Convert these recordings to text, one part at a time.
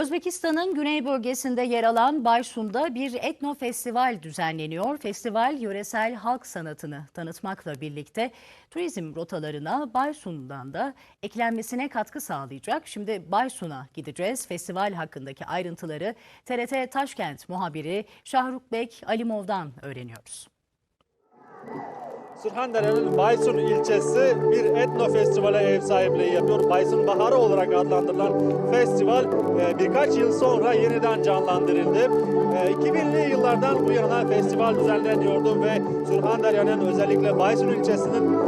Özbekistan'ın güney bölgesinde yer alan Baysun'da bir etno festival düzenleniyor. Festival yöresel halk sanatını tanıtmakla birlikte turizm rotalarına Baysun'dan da eklenmesine katkı sağlayacak. Şimdi Baysun'a gideceğiz. Festival hakkındaki ayrıntıları TRT Taşkent muhabiri Şahruk Bek Alimov'dan öğreniyoruz. Surhandere'nin Baysun ilçesi bir etno festivale ev sahipliği yapıyor. Baysun Baharı olarak adlandırılan festival e, birkaç yıl sonra yeniden canlandırıldı. E, 2000'li yıllardan bu yana festival düzenleniyordu ve Surhandere'nin özellikle Baysun ilçesinin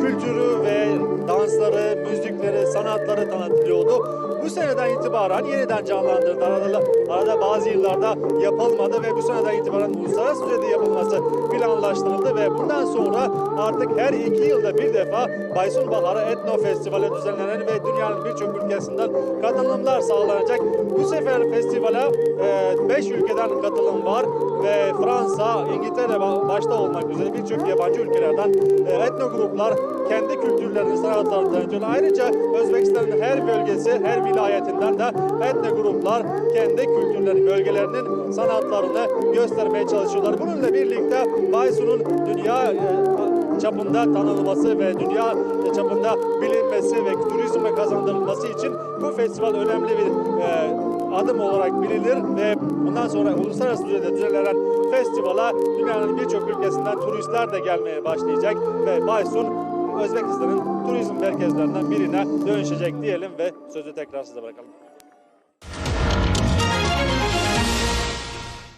kültürü ve dansları, müzikleri, sanatları tanıtılıyordu. Bu seneden itibaren yeniden canlandırıldı. Arada, arada bazı yıllarda yapılmadı ve bu seneden itibaren uluslararası düzeyde yapılması planlaştırıldı ve bundan sonra artık her iki yılda bir defa Baysun Baharı Etno Festivali düzenlenen ve dünyanın birçok ülkesinden katılımlar sağlanacak. Bu sefer festivale 5 ülkeden katılım var ve Fransa, İngiltere ba- başta olmak üzere birçok yabancı ülkelerden e, etno gruplar kendi kültürlerini, sanatlarını tanıtıyorlar. Ayrıca Özbekistan'ın her bölgesi, her vilayetinden de etno gruplar kendi kültürlerini, bölgelerinin sanatlarını göstermeye çalışıyorlar. Bununla birlikte Baysun'un dünya e, çapında tanınması ve dünya çapında bilinmesi ve turizme kazandırılması için bu festival önemli bir e, adım olarak bilinir ve bundan sonra uluslararası düzeyde düzenlenen festivala dünyanın birçok ülkesinden turistler de gelmeye başlayacak ve Baysun Özbekistan'ın turizm merkezlerinden birine dönüşecek diyelim ve sözü tekrar size bırakalım.